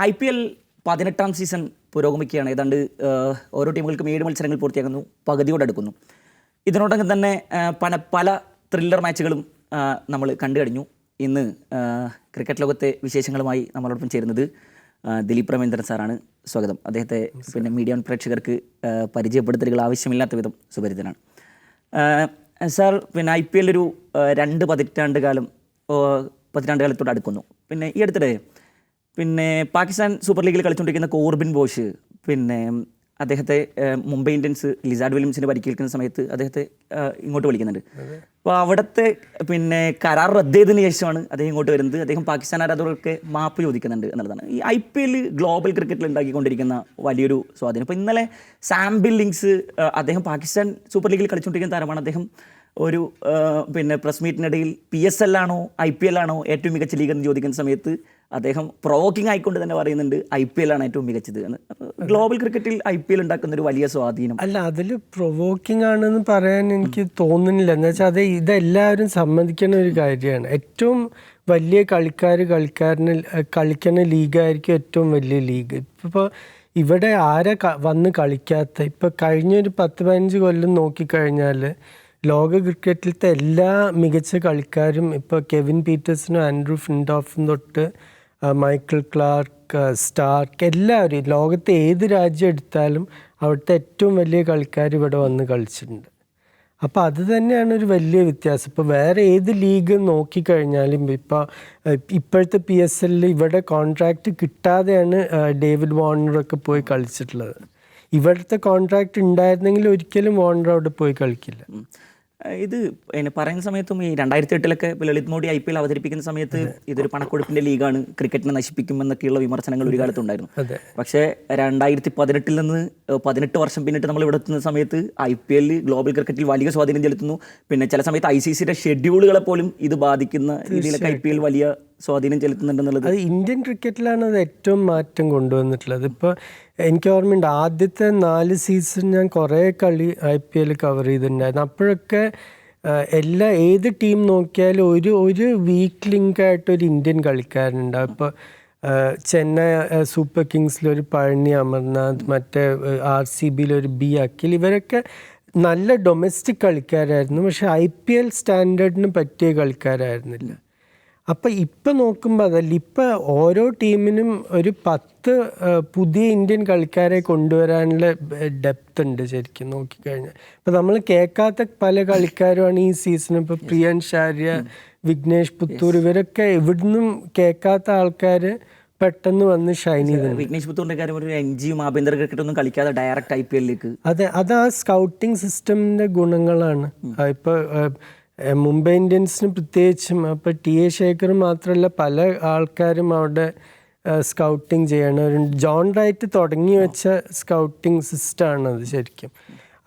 I P L പതിനെട്ടാം season പുരോഗമിക്കുകയാണ്. ഏതാണ്ട് ഓരോ ടീമുകൾക്കും ഏഴ് മത്സരങ്ങൾ പൂർത്തിയാക്കുന്നു പകുതിയോടെ അടുക്കുന്നു. ഇതിനോടകം തന്നെ പല പല ത്രില്ലർ മാച്ചുകളും നമ്മൾ കണ്ടു കഴിഞ്ഞു. ഇന്ന് ക്രിക്കറ്റ് ലോകത്തെ വിശേഷങ്ങളുമായി നമ്മളോടൊപ്പം ചേരുന്നത് ദിലീപ് രമേന്ദ്രൻ സാറാണ്. സ്വാഗതം. അദ്ദേഹത്തെ പിന്നെ മീഡിയ പ്രേക്ഷകർക്ക് പരിചയപ്പെടുത്തലുകൾ ആവശ്യമില്ലാത്ത വിധം സുപരിചിതനാണ്. ആ, സാർ പിന്നെ ഐ പി എല്ലൊരു രണ്ട് പതിറ്റാണ്ട് കാലം പതിറ്റാണ്ട് കാലത്തോട് അടുക്കുന്നു. പിന്നെ ഈ അടുത്തിടെ പിന്നെ പാകിസ്ഥാൻ സൂപ്പർ ലീഗിൽ കളിച്ചുകൊണ്ടിരിക്കുന്ന കോർബിൻ ബോഷ് പിന്നെ അദ്ദേഹത്തെ മുംബൈ ഇന്ത്യൻസ് ലിസാർഡ് വില്യംസിന് പരിക്കേൽക്കുന്ന സമയത്ത് അദ്ദേഹത്തെ ഇങ്ങോട്ട് വിളിക്കുന്നുണ്ട്. അപ്പോൾ അവിടുത്തെ പിന്നെ കരാർ റദ്ദ് ചെയ്തതിന് ശേഷമാണ് അദ്ദേഹം ഇങ്ങോട്ട് വരുന്നത്. അദ്ദേഹം പാകിസ്ഥാൻ ആരാധകർക്ക് മാപ്പ് ചോദിക്കുന്നുണ്ട് എന്നുള്ളതാണ്. ഈ ഐ പി എൽ ഗ്ലോബൽ ക്രിക്കറ്റിൽ ഉണ്ടാക്കിക്കൊണ്ടിരിക്കുന്ന വലിയൊരു സ്വാധീനം. ഇപ്പോൾ ഇന്നലെ സാം ബില്ലിങ്സ് അദ്ദേഹം പാകിസ്ഥാൻ സൂപ്പർ ലീഗിൽ കളിച്ചുകൊണ്ടിരിക്കുന്ന താരമാണ് അദ്ദേഹം. ഒരു പിന്നെ പ്രസ് മീറ്റിനിടയിൽ പി എസ് എൽ ആണോ ഐ പി എൽ ആണോ ഏറ്റവും മികച്ച ലീഗ് എന്ന് ചോദിക്കുന്ന സമയത്ത് അദ്ദേഹം പ്രൊവോക്കിംഗ് ആയിക്കൊണ്ട് തന്നെ പറയുന്നുണ്ട് ഐ പി എൽ ആണ് ഏറ്റവും മികച്ചത് എന്ന്. ഗ്ലോബൽ ക്രിക്കറ്റിൽ ഐ പി എൽ ഉണ്ടാക്കുന്ന ഒരു വലിയ സ്വാധീനം. അല്ല അതിൽ പ്രൊവോക്കിംഗ് ആണെന്ന് പറയാൻ എനിക്ക് തോന്നുന്നില്ല. എന്ന് വെച്ചാൽ അത് ഇതെല്ലാവരും സമ്മതിക്കുന്ന ഒരു കാര്യമാണ്. ഏറ്റവും വലിയ കളിക്കാർ കളിക്കാരന് കളിക്കുന്ന ലീഗായിരിക്കും ഏറ്റവും വലിയ ലീഗ്. ഇപ്പോൾ ഇവിടെ ആരെ വന്ന് കളിക്കാത്ത? ഇപ്പോൾ കഴിഞ്ഞൊരു പത്ത് പതിനഞ്ച് കൊല്ലം നോക്കിക്കഴിഞ്ഞാൽ ലോക ക്രിക്കറ്റിലത്തെ എല്ലാ മികച്ച കളിക്കാരും ഇപ്പോൾ കെവിൻ പീറ്റേഴ്സിനും ആൻഡ്രൂ ഫിൻഡോഫും തൊട്ട് മൈക്കിൾ ക്ലാർക്ക് സ്റ്റാർക്ക് എല്ലാവരും ലോകത്തെ ഏത് രാജ്യം എടുത്താലും അവിടുത്തെ ഏറ്റവും വലിയ കളിക്കാർ ഇവിടെ വന്ന് കളിച്ചിട്ടുണ്ട്. അപ്പോൾ അത് തന്നെയാണ് ഒരു വലിയ വ്യത്യാസം. ഇപ്പോൾ വേറെ ഏത് ലീഗ് നോക്കിക്കഴിഞ്ഞാലും ഇപ്പോൾ ഇപ്പോഴത്തെ പി എസ് എല്ലിൽ ഇവിടെ കോൺട്രാക്റ്റ് കിട്ടാതെയാണ് ഡേവിഡ് വാർണറൊക്കെ പോയി കളിച്ചിട്ടുള്ളത്. ഇവിടുത്തെ കോൺട്രാക്റ്റ് ഉണ്ടായിരുന്നെങ്കിൽ ഒരിക്കലും വാർണർ അവിടെ പോയി കളിക്കില്ല. ഇത് എന്നെ പറയുന്ന സമയത്തും ഈ രണ്ടായിരത്തി എട്ടിലൊക്കെ Lalit Modi I P L അവതരിപ്പിക്കുന്ന സമയത്ത് ഇതൊരു പണക്കൊടുപ്പിന്റെ ലീഗാണ്. ക്രിക്കറ്റിനെ നശിപ്പിക്കുമെന്നൊക്കെയുള്ള വിമർശനങ്ങൾ ഒരു കാലത്തുണ്ടായിരുന്നു ഉണ്ടായിരുന്നു. പക്ഷേ രണ്ടായിരത്തി പതിനെട്ടിൽ നിന്ന് പതിനെട്ട് വർഷം പിന്നിട്ട് നമ്മൾ ഇവിടെ എത്തുന്ന സമയത്ത് ഐ പി എല്ലിൽ ഗ്ലോബൽ ക്രിക്കറ്റിൽ വലിയ സ്വാധീനം ചെലുത്തുന്നു. പിന്നെ ചില സമയത്ത് ഐ സി സിയുടെ ഷെഡ്യൂളുകളെ പോലും ഇത് ബാധിക്കുന്ന രീതിയിലൊക്കെ ഐ പി എൽ വലിയ സ്വാധീനം ചെലുത്തുന്നുണ്ടെന്നുള്ളത്? അത് ഇന്ത്യൻ ക്രിക്കറ്റിലാണ് അത് ഏറ്റവും മാറ്റം കൊണ്ടുവന്നിട്ടുള്ളത്. ഇപ്പോൾ എനിക്ക് ഓർമ്മയുണ്ട് ആദ്യത്തെ നാല് സീസൺ ഞാൻ കുറേ കളി ഐ പി എൽ കവർ ചെയ്തിട്ടുണ്ടായിരുന്നു. അപ്പോഴൊക്കെ എല്ലാ ഏത് ടീം നോക്കിയാലും ഒരു ഒരു വീക്ക് ലിങ്ക് ആയിട്ട് ഒരു ഇന്ത്യൻ കളിക്കാരനുണ്ടാവും. ഇപ്പോൾ ചെന്നൈ സൂപ്പർ കിങ്സിലൊരു പഴനി അമർനാഥ് മറ്റേ ആർ സി ബിയിലൊരു ബി അഖിൽ ഇവരൊക്കെ നല്ല ഡൊമസ്റ്റിക് കളിക്കാരായിരുന്നു. പക്ഷെ ഐ പി എൽ സ്റ്റാൻഡേർഡിന് പറ്റിയ കളിക്കാരായിരുന്നില്ല. അപ്പം ഇപ്പം നോക്കുമ്പോൾ അതല്ല ഇപ്പം ഓരോ ടീമിനും ഒരു പത്ത് പുതിയ ഇന്ത്യൻ കളിക്കാരെ കൊണ്ടുവരാനുള്ള ഡെപ്ത് ഉണ്ട് ശരിക്കും നോക്കിക്കഴിഞ്ഞാൽ ഇപ്പം നമ്മൾ കേൾക്കാത്ത പല കളിക്കാരുമാണ് ഈ സീസൺ ഇപ്പോൾ പ്രിയൻ ഷാര്യ വിഘ്നേഷ് പുത്തൂർ ഇവരൊക്കെ ഇവിടുന്നും കേൾക്കാത്ത ആൾക്കാർ പെട്ടെന്ന് വന്ന് ഷൈൻ ചെയ്ത് വിഘ്നേഷ് പുത്തൂറിന്റെ കാര്യം ഒരു എൻജിയും ആഭ്യന്തര ക്രിക്കറ്റ് ഒന്നും കളിക്കാതെ ഡയറക്റ്റ് ഐ പി എല്ലിലേക്ക് അതെ അത് ആ സ്കൗട്ടിംഗ് സിസ്റ്റമിന്റെ ഗുണങ്ങളാണ്. ഇപ്പോൾ മുംബൈ ഇന്ത്യൻസിന് പ്രത്യേകിച്ചും അപ്പോൾ ടി എ ശേഖർ മാത്രമല്ല പല ആൾക്കാരും അവിടെ സ്കൗട്ടിങ് ഒരു ജോൺ റൈറ്റ് തുടങ്ങി വെച്ച സ്കൗട്ടിങ് സിസ്റ്റമാണ് അത് ശരിക്കും.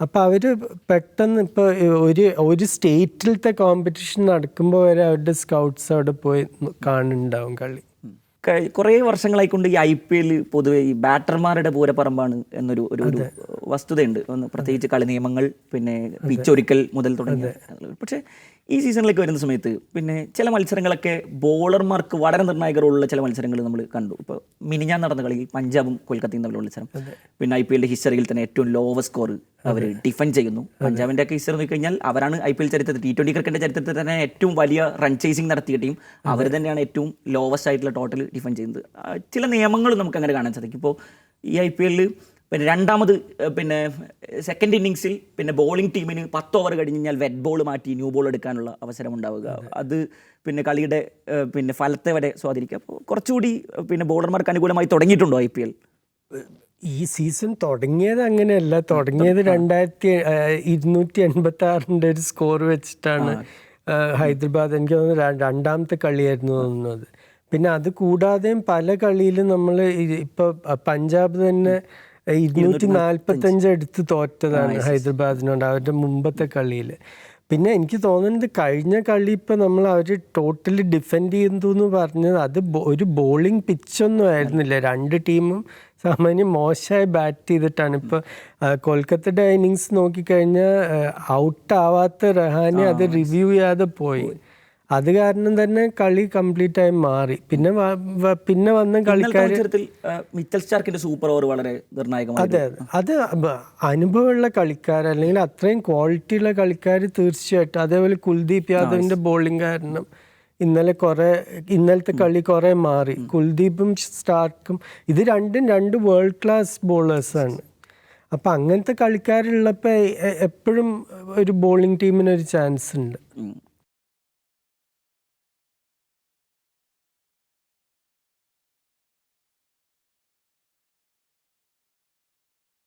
അപ്പോൾ അവർ പെട്ടെന്ന് ഇപ്പോൾ ഒരു ഒരു സ്റ്റേറ്റിലത്തെ കോമ്പറ്റീഷൻ നടക്കുമ്പോൾ വരെ അവരുടെ സ്കൗട്ട്സ് അവിടെ പോയി കാണുന്നുണ്ടാവും കളി. കുറേ വർഷങ്ങളായിക്കൊണ്ട് ഈ ഐ പി എൽ പൊതുവെ ഈ ബാറ്റർമാരുടെ പൂരപ്പറമ്പാണ് എന്നൊരു ഒരു ഒരു വസ്തുതയുണ്ട്. ഒന്ന് പ്രത്യേകിച്ച് കളി നിയമങ്ങൾ പിന്നെ പിച്ചൊരിക്കൽ മുതൽ തുടങ്ങിയ പക്ഷേ ഈ സീസണിലേക്ക് വരുന്ന സമയത്ത് പിന്നെ ചില മത്സരങ്ങളൊക്കെ ബോളർമാർക്ക് വളരെ നിർണായക റോളുള്ള ചില മത്സരങ്ങൾ നമ്മൾ കണ്ടു. ഇപ്പോൾ മിനിഞ്ഞാൻ നടന്ന കളിയിൽ പഞ്ചാബും കൊൽക്കത്തയും തമ്മിലുള്ള മത്സരം. പിന്നെ ഐ പി എല്ലിന്റെ ഹിസ്റ്ററിയിൽ തന്നെ ഏറ്റവും ലോവസ്റ്റ് സ്കോർ അവർ ഡിഫെൻഡ് ചെയ്യുന്നു. പഞ്ചാബിന്റെ കേസ് നോക്കിക്കഴിഞ്ഞാൽ അവരാണ് ഐ പി എൽ ചരിത്രത്തിൽ ടി ട്വന്റി ക്രിക്കറ്റിന്റെ ചരിത്രത്തിൽ തന്നെ ഏറ്റവും വലിയ റൺ ചേസിംഗ് നടത്തിയ ടീം അവർ തന്നെയാണ് ഏറ്റവും ലോവസ്റ്റ് ആയിട്ടുള്ള ടോട്ടൽ ഡിഫെൻഡ് ചെയ്യുന്നത്. ചില നിയമങ്ങൾ നമുക്ക് അങ്ങനെ കാണാൻ സാധിക്കും. ഇപ്പോൾ ഈ ഐ പി എല്ലിൽ പിന്നെ രണ്ടാമത് പിന്നെ സെക്കൻഡ് ഇന്നിങ്സിൽ പിന്നെ ബോളിംഗ് ടീമിന് പത്ത് ഓവർ കഴിഞ്ഞ് കഴിഞ്ഞാൽ വെറ്റ് ബോൾ മാറ്റി ന്യൂ ബോൾ എടുക്കാനുള്ള അവസരം ഉണ്ടാവുക. അത്. പിന്നെ കളിയുടെ പിന്നെ ഫലത്തെ വരെ സ്വാധീനിക്കുക. അപ്പോൾ കുറച്ചുകൂടി പിന്നെ ബോളർമാർക്ക് അനുകൂലമായി തുടങ്ങിയിട്ടുണ്ടോ ഐ പി എൽ ഈ സീസൺ തുടങ്ങിയത് അങ്ങനെയല്ല. തുടങ്ങിയത് രണ്ടായിരത്തി ഇരുന്നൂറ്റി എൺപത്തി ആറിന്റെ ഒരു സ്കോർ വെച്ചിട്ടാണ് ഹൈദരാബാദ് എനിക്ക് തോന്നുന്നു രണ്ടാമത്തെ കളിയായിരുന്നു തോന്നുന്നത്. പിന്നെ അത് കൂടാതെയും പല കളിയിലും നമ്മൾ ഇപ്പോൾ പഞ്ചാബ് തന്നെ ഇരുന്നൂറ്റി നാൽപ്പത്തഞ്ച്. എടുത്ത് തോറ്റതാണ് ഹൈദരാബാദിനോട് അവരുടെ മുമ്പത്തെ കളിയിൽ പിന്നെ എനിക്ക് തോന്നുന്നത് കഴിഞ്ഞ കളി ഇപ്പം നമ്മൾ അവർ ടോട്ടലി ഡിഫെൻഡ് ചെയ്യുന്നു എന്ന് പറഞ്ഞത് അത് ഒരു ബോളിംഗ് പിച്ചൊന്നും ആയിരുന്നില്ല. രണ്ട് ടീമും സാമാന്യം മോശമായി ബാറ്റ് ചെയ്തിട്ടാണ്. ഇപ്പോൾ കൊൽക്കത്തയുടെ ഇന്നിങ്സ് നോക്കിക്കഴിഞ്ഞാൽ ഔട്ടാവാത്ത റഹാനെ അത് റിവ്യൂ ചെയ്യാതെ പോയി. അത് കാരണം തന്നെ കളി കംപ്ലീറ്റ് ആയി മാറി. പിന്നെ പിന്നെ വന്ന കളിക്കാർ മിച്ചൽ സ്റ്റാർക്കിന്റെ സൂപ്പർ ഓവർ വളരെ നിർണായകമായി അതെ അതെ. അത് അനുഭവമുള്ള കളിക്കാർ അല്ലെങ്കിൽ അത്രയും ക്വാളിറ്റി ഉള്ള കളിക്കാർ തീർച്ചയായിട്ടും. അതേപോലെ കുൽദീപ് യാദവിന്റെ ബോളിംഗ് കാരണം ഇന്നലെ കുറെ ഇന്നലത്തെ കളി കുറെ മാറി. കുൽദീപും സ്റ്റാർക്കും ഇത് രണ്ടും രണ്ട് വേൾഡ് ക്ലാസ് ബോളേഴ്സാണ് അപ്പം അങ്ങനത്തെ കളിക്കാരുള്ളപ്പോൾ എപ്പോഴും ഒരു ബോളിംഗ് ടീമിന് ഒരു ചാൻസ് ഉണ്ട്.